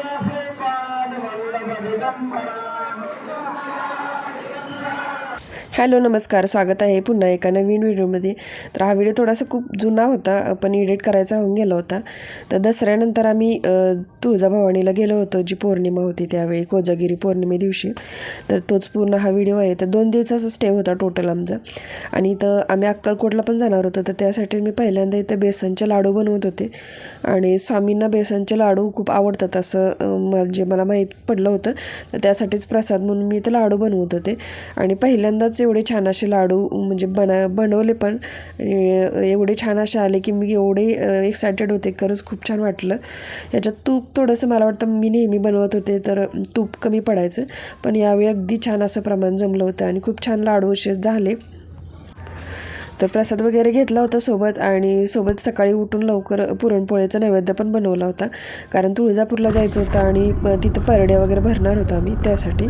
Shripadvallabh Digambara hello नमस्कार. स्वागत आहे पुन्हा एका नवीन व्हिडिओमध्ये. तर हा व्हिडिओ थोडासा खूप जुना होता पण एडिट करायचा होऊन गेला होता. तर दसऱ्यानंतर आम्ही तुळजाभवानीला गेलो होतो जी पौर्णिमा होती त्यावेळी कोजागिरी पौर्णिमे दिवशी. तर तोच पूर्ण हा व्हिडिओ आहे. तर दोन दिवसाचा स्टे होता टोटल आमचा. आणि तर आम्ही अक्कलकोटला पण जाणार होतो. तर त्यासाठी मी पहिल्यांदा इथं बेसनचे लाडू बनवत होते. आणि स्वामींना बेसनचे लाडू खूप आवडतात असं म्हणजे मला माहीत पडलं होतं. तर त्यासाठीच प्रसाद म्हणून मी इथं लाडू बनवत होते. आणि पहिल्यांदाच एवढे छान असे लाडू म्हणजे बना बनवले पण. एवढे छान असे आले की मी एवढे एक्सायटेड होते. खरंच खूप छान वाटलं. याच्यात तूप थोडंसं मला वाटतं मी नेहमी बनवत होते तर तूप कमी पडायचं. पण यावेळी अगदी छान असं प्रमाण जमलं होतं आणि खूप छान लाडू असे झाले. तर प्रसाद वगैरे घेतला होता सोबत आणि सोबत सकाळी उठून लवकर पुरणपोळीचा नैवेद्य पण बनवला होता. कारण तुळजापूरला जायचं होतं आणि तिथं परड्या वगैरे भरणार होतो आम्ही त्यासाठी.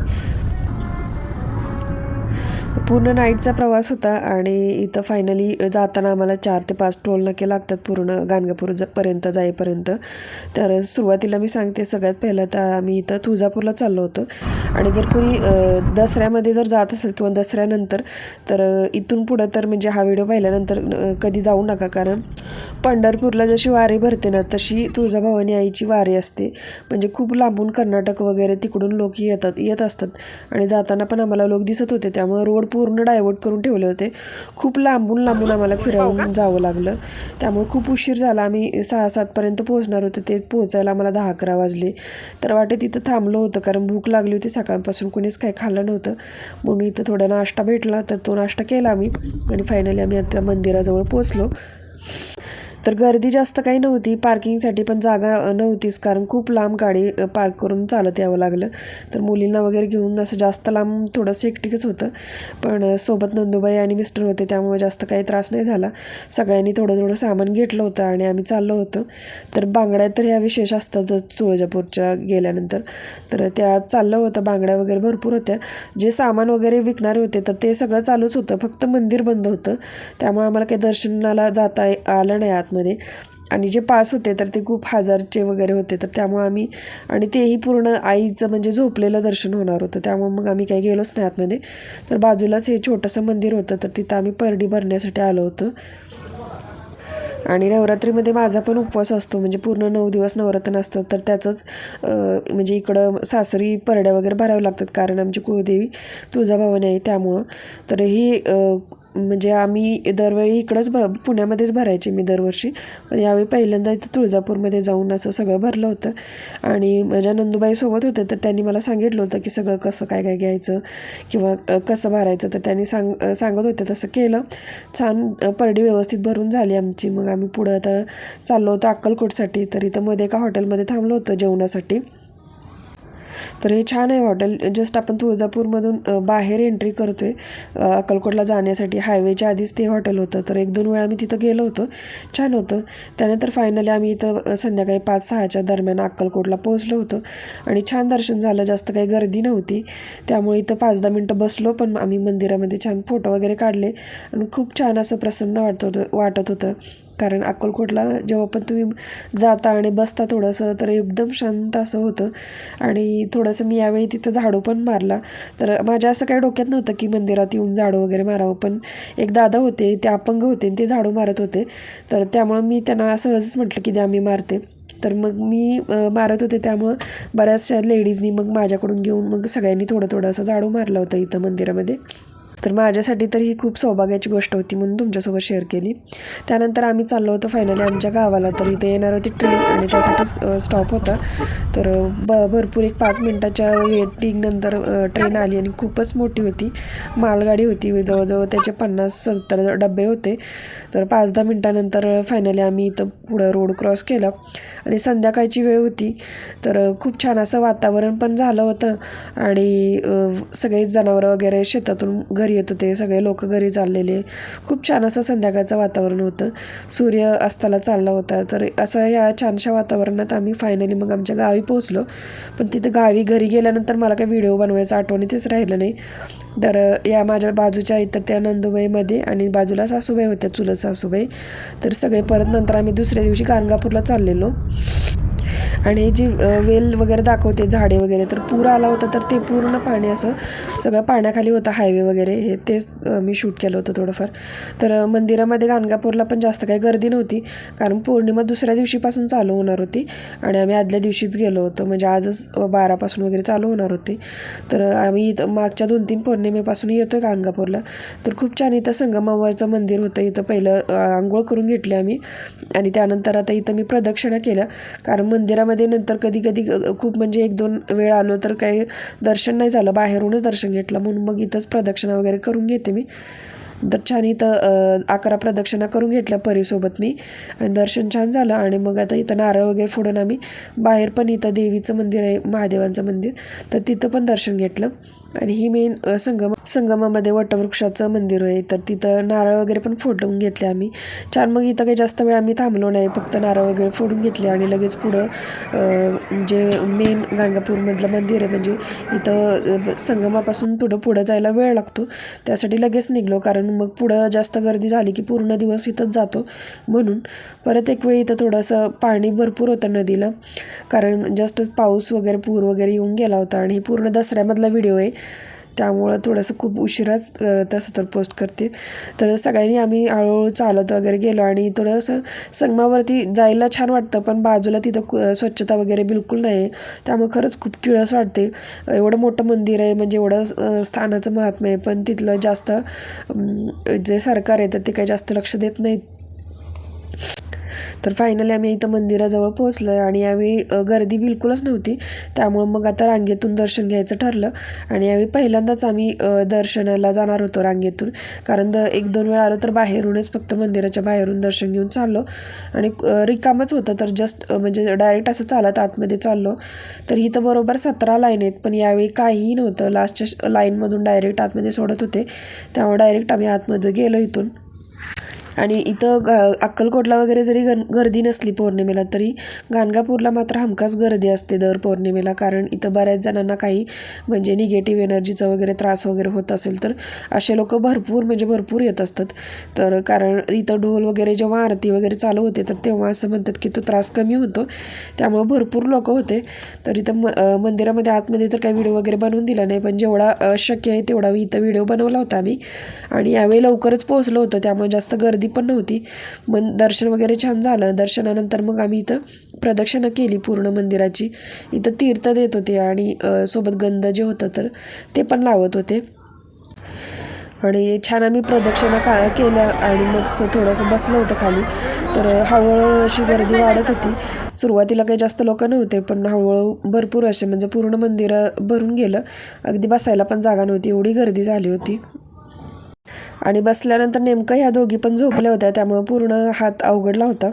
पूर्ण नाईटचा प्रवास होता आणि इथं फायनली जाताना आम्हाला चार ते पाच टोल नाके लागतात पूर्ण गाणगापूर पर्यंत जाईपर्यंत. तर सुरुवातीला मी सांगते सगळ्यात पहिलं तर आम्ही इथं तुळजापूरला चाललो होतो. आणि जर कोणी दसऱ्यामध्ये जर जात असेल किंवा दसऱ्यानंतर तर इथून पुढं तर म्हणजे हा व्हिडिओ पाहिल्यानंतर कधी जाऊ नका. कारण पंढरपूरला जशी वारी भरते ना तशी तुळजाभवानी आईची वारी असते. म्हणजे खूप लांबून कर्नाटक वगैरे तिकडून लोक येतात येत असतात. आणि जाताना पण आम्हाला लोक दिसत होते त्यामुळे रोड पूर्ण डायवर्ट करून ठेवले होते. खूप लांबून लांबून आम्हाला फिरवून जावं लागलं. त्यामुळे खूप उशीर झाला. आम्ही सहा सातपर्यंत पोहोचणार होतो. ते पोहोचायला आम्हाला दहा अकरा वाजले. तर वाटे तिथं थांबलो होतं. कारण भूक लागली होती. सकाळपासून कोणीच काही खाल्लं नव्हतं. म्हणून इथं थोडा नाश्ता भेटला. तर तो नाश्ता केला आम्ही. आणि फायनली आम्ही आता मंदिराजवळ पोचलो तर गर्दी जास्त काही नव्हती. पार्किंगसाठी पण जागा नव्हतीच. कारण खूप लांब गाडी पार्क करून चालत यावं लागलं. तर मुलींना वगैरे घेऊन असं जास्त लांब थोडंसं एकटीकच होतं. पण सोबत नंदुबाई आणि मिस्टर होते. त्यामुळे जास्त काही त्रास नाही झाला. सगळ्यांनी थोडं थोडं सामान घेतलं होतं आणि आम्ही चाललो होतो. तर बांगड्या तर ह्या विशेष असतातच तुळजापूरच्या गेल्यानंतर. तर त्या चाललं होतं. बांगड्या वगैरे भरपूर होत्या. जे सामान वगैरे विकणारे होते तर ते सगळं चालूच होतं. फक्त मंदिर बंद होतं. त्यामुळे आम्हाला काही दर्शनाला जाता आलं नाही. आतमध्ये. आणि जे पास होते तर ते खूप हजारचे वगैरे होते. तर त्यामुळे आम्ही आणि तेही पूर्ण आईचं म्हणजे झोपलेलं दर्शन होणार होतं. त्यामुळे मग आम्ही काही गेलोच नाही आतमध्ये. तर बाजूलाच हे छोटंसं मंदिर होतं तर तिथं आम्ही परडी भरण्यासाठी आलो होतो. आणि नवरात्रीमध्ये माझा पण उपवास असतो म्हणजे पूर्ण नऊ दिवस नवरात्र असतं तर त्याचंच म्हणजे इकडं सासरी परड्या वगैरे भराव्या लागतात कारण आमची कुळदेवी तुळजाभवानी आहे त्यामुळं. तर ही म्हणजे आम्ही दरवेळी इकडंच भ पुण्यामध्येच भरायचे मी दरवर्षी. पण यावेळी पहिल्यांदा इथं तुळजापूरमध्ये जाऊन असं सगळं भरलं होतं. आणि माझ्या नंदुबाई सोबत होते तर त्यांनी मला सांगितलं होतं की सगळं कसं काय काय घ्यायचं किंवा कसं भरायचं. तर त्यांनी सांग सांगत होते तसं केलं. छान परडी व्यवस्थित भरून झाली आमची. मग आम्ही पुढं आता चाललो होतो अक्कलकोटसाठी. तर इथं मध्ये एका हॉटेलमध्ये थांबलो होतो जेवणासाठी. तर हे छान आहे हॉटेल. जस्ट आपण तुळजापूरमधून बाहेर एंट्री करतो आहे अक्कलकोटला जाण्यासाठी. हायवेच्या आधीच ते हॉटेल होतं. तर एक दोन वेळा आम्ही तिथं गेलो होतो. छान होतं. त्यानंतर फायनली आम्ही इथं संध्याकाळी पाच सहाच्या दरम्यान अक्कलकोटला पोहोचलो होतो. आणि छान दर्शन झालं. जास्त काही गर्दी नव्हती. त्यामुळे इथं पाच दहा मिनटं बसलो पण आम्ही मंदिरामध्ये छान फोटो वगैरे काढले. आणि खूप छान असं प्रसन्न वाटत होतं वाटत होतं. कारण अक्कलकोटला जेव्हा पण तुम्ही जाता आणि बसता थोडंसं तर एकदम शांत असं होतं. आणि थोडंसं मी यावेळी तिथं झाडू पण मारला. तर माझ्या असं काही डोक्यात नव्हतं की मंदिरात येऊन झाडू वगैरे मारावं पण एक दादा होते ते अपंग होते आणि ते झाडू मारत होते. तर त्यामुळं मी त्यांना सहजच म्हटलं की द्या मी मारते. तर मग मी मारत होते. त्यामुळं बऱ्याचशा लेडीजनी मग माझ्याकडून घेऊन मग सगळ्यांनी थोडं थोडं असं झाडू मारलं होतं इथं मंदिरामध्ये. तर माझ्यासाठी तर ही खूप सौभाग्याची गोष्ट होती म्हणून तुमच्यासोबत शेअर केली. त्यानंतर आम्ही चाललो होतो फायनली आमच्या गावाला. तर इथे येणार होती ट्रेन आणि त्यासाठी स्टॉप होता. तर ब भरपूर एक पाच मिनटाच्या वेटिंगनंतर ट्रेन आली आणि खूपच मोठी होती. मालगाडी होती जवळजवळ त्याचे पन्नास सत्तर डबे होते. तर पाच दहा मिनटानंतर फायनली आम्ही इथं पुढं रोड क्रॉस केला आणि संध्याकाळची वेळ होती. तर खूप छान असं वातावरण पण झालं होतं. आणि सगळेच सगळे जनावरं वगैरे शेतातून घरी येत होते. सगळे लोक घरी चाललेले. खूप छान असं संध्याकाळचं वातावरण होतं. सूर्य अस्ताला चालला होता. तर असं या छानशा वातावरणात आम्ही फायनली मग आमच्या गावी पोहोचलो. पण तिथं गावी घरी गेल्यानंतर मला काही व्हिडिओ बनवायचा आठवणीतच राहिलं नाही. तर या माझ्या बाजूच्या इतर त्या नंदुबाईमध्ये आणि बाजूला सासूबाई होत्या चुलत सासूबाई. तर सगळे परत नंतर आम्ही दुसऱ्या दिवशी गाणगापूरला चाललेलो. आणि जी वेल वगैरे दाखवते झाडे वगैरे तर पूर आला होता तर ते पूर्ण पाणी असं सगळं पाण्याखाली होतं हायवे वगैरे हे तेच मी शूट केलं होतं थोडंफार. तर मंदिरामध्ये गाणगापूरला पण जास्त काही गर्दी नव्हती कारण पौर्णिमा दुसऱ्या दिवशीपासून चालू होणार होती आणि आम्ही आदल्या दिवशीच गेलो होतो म्हणजे आजच बारापासून वगैरे चालू होणार होती. तर आम्ही इथं मागच्या दोन तीन पौर्णिमेपासून येतो आहे गाणगापूरला. तर खूप छान इथं संगमावरचं मंदिर होतं इथं पहिलं आंघोळ करून घेतली आम्ही. आणि त्यानंतर आता इथं मी प्रदक्षिणा केल्या कारण मंदिरामध्ये नंतर कधी कधी खूप म्हणजे एक दोन वेळ आलो तर काही दर्शन नाही झालं. बाहेरूनच दर्शन घेतलं. म्हणून मग इथंच प्रदक्षिणा वगैरे करून घेते मी. तर छान इथं अकरा प्रदक्षिणा करून घेतल्या परीसोबत मी. आणि दर्शन छान झालं. आणि मग आता इथं नारळ वगैरे फोडून आम्ही बाहेर पण इथं देवीचं मंदिर आहे महादेवांचं मंदिर. तर तिथं पण दर्शन घेतलं. आणि ही मेन संगम संगमामध्ये वटवृक्षाचं मंदिर आहे. तर तिथं नारळ वगैरे पण फोडून घेतले आम्ही. छान मग इथं काही जास्त वेळ आम्ही थांबलो नाही. फक्त नारळ वगैरे फोडून घेतले आणि लगेच पुढं जे मेन गाणगापूरमधलं मंदिर आहे म्हणजे इथं संगमापासून पुढं पुढं जायला वेळ लागतो. त्यासाठी लगेच निघलो. कारण मग पुढं जास्त गर्दी झाली की पूर्ण दिवस इथंच जातो म्हणून. परत एक वेळ इथं थोडंसं पाणी भरपूर होतं नदीला. कारण जस्टच पाऊस वगैरे पूर वगैरे येऊन गेला होता. आणि हे पूर्ण दसऱ्यामधला व्हिडिओ आहे. त्यामुळं थोडंसं खूप उशिराच तसं तर पोस्ट करते तर सगळ्यांनी आम्ही हळूहळू चालत वगैरे गेलो आणि थोडंसं संगमावरती जायला छान वाटतं पण बाजूला तिथं कु- स्वच्छता वगैरे बिलकुल नाही. आहे त्यामुळे खरंच खूप किळस वाटते. एवढं मोठं मंदिर आहे म्हणजे एवढं स्थानाचं महात्म्य आहे पण तिथलं जास्त जे सरकार आहे तर ते काही जास्त लक्ष देत नाहीत. तर फायनली आम्ही इथं मंदिराजवळ पोहोचलो आहे आणि यावेळी गर्दी बिलकुलच नव्हती. त्यामुळं मग आता रांगेतून दर्शन घ्यायचं ठरलं आणि यावेळी पहिल्यांदाच आम्ही दर्शनाला जाणार होतो रांगेतून. कारण द एक दोन वेळा आलो तर बाहेरूनच फक्त मंदिराच्या बाहेरून दर्शन घेऊन चाललो. आणि रिकामच होतं तर जस्ट म्हणजे डायरेक्ट असं चालत आतमध्ये चाललो. तर इथं बरोबर सतरा लाईन आहेत पण यावेळी काहीही नव्हतं. लास्टच्या लाईनमधून डायरेक्ट आतमध्ये सोडत होते. त्यामुळे डायरेक्ट आम्ही आतमध्ये गेलो इथून. आणि इथं ग अक्कलकोटला वगैरे जरी गन गर्दी नसली पौर्णिमेला तरी गाणगापूरला मात्र हमखास गर्दी असते दर पौर्णिमेला. कारण इथं बऱ्याच जणांना काही म्हणजे निगेटिव्ह एनर्जीचा वगैरे त्रास वगैरे होत असेल तर असे लोक भरपूर म्हणजे भरपूर येत असतात. तर कारण इथं ढोल वगैरे जेव्हा आरती वगैरे चालू होते तर तेव्हा असं म्हणतात की तो त्रास कमी होतो. त्यामुळं भरपूर लोक होते. तर इथं म मंदिरामध्ये आतमध्ये तर काही व्हिडिओ वगैरे बनवून दिला नाही पण जेवढा शक्य आहे तेवढा मी इथं व्हिडिओ बनवला होता आम्ही. आणि यावेळी लवकरच पोहोचलो होतो त्यामुळे जास्त गर्दी पण नव्हती. मग दर्शन वगैरे छान झालं. दर्शनानंतर मग आम्ही इथं प्रदक्षिणा केली पूर्ण मंदिराची. इथं तीर्थ देत होते आणि सोबत गंध जे होतं तर ते पण लावत होते. आणि छान आम्ही प्रदक्षिणा का केल्या आणि मग तो थोडंसं बसलं होतं खाली. तर हळूहळू अशी गर्दी वाढत होती. सुरुवातीला काही जास्त लोक नव्हते पण हळूहळू भरपूर असे म्हणजे पूर्ण मंदिर भरून गेलं. अगदी बसायला पण जागा नव्हती. एवढी गर्दी झाली होती. आणि बसल्यानंतर नेमकं ह्या दोघी पण झोपल्या होत्या त्यामुळं पूर्ण हात अवघडला होता.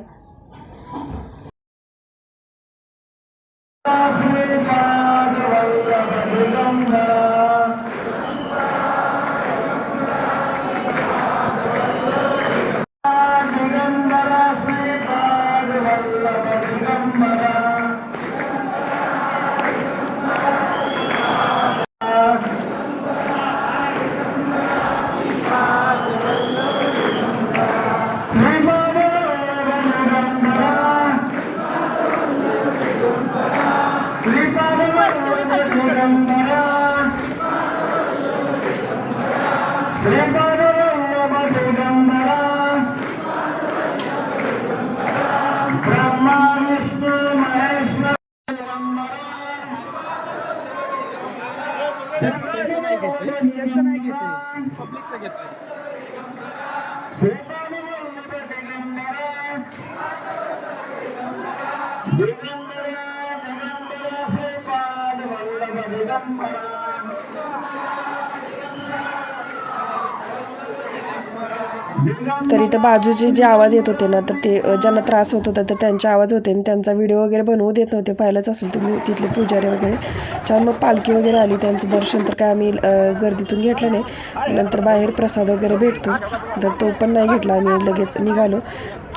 त्यांचं नाही घेते त्यांचं नाही घेते पब्लिकचं तर इथं बाजूचे जे आवाज येत होते ना तर ते ज्यांना त्रास होत होता तर त्यांचे आवाज होते आणि त्यांचा व्हिडिओ वगैरे बनवू देत नव्हते. पाहिलंच असेल तुम्ही तिथले पुजारी वगैरे. छान मग पालखी वगैरे आली त्यांचं दर्शन तर काय आम्ही गर्दीतून घेतलं नाही. नंतर बाहेर प्रसाद वगैरे भेटतो. तर तो पण नाही घेतला आम्ही लगेच निघालो.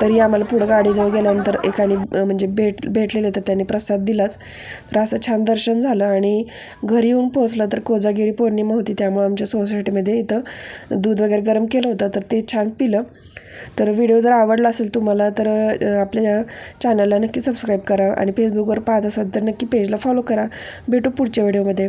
तरी आम्हाला पुढं गाडीजवळ गेल्यानंतर एकाने म्हणजे भेट भेटलेले तर त्यांनी प्रसाद दिलाच. तर असं छान दर्शन झालं आणि घरी येऊन पोहोचलं तर कोजागिरी पौर्णिमा होती त्यामुळे आमच्या सोसायटीमध्ये इथं दूध वगैरे गरम केलं होतं. तर ते छान पिलं. तर व्हिडिओ जर आवडला असेल तुम्हाला तर आपल्या चॅनलला नक्की सबस्क्राईब करा आणि फेसबुकवर पाहत असाल तर नक्की पेजला फॉलो करा. भेटू पुढच्या व्हिडिओमध्ये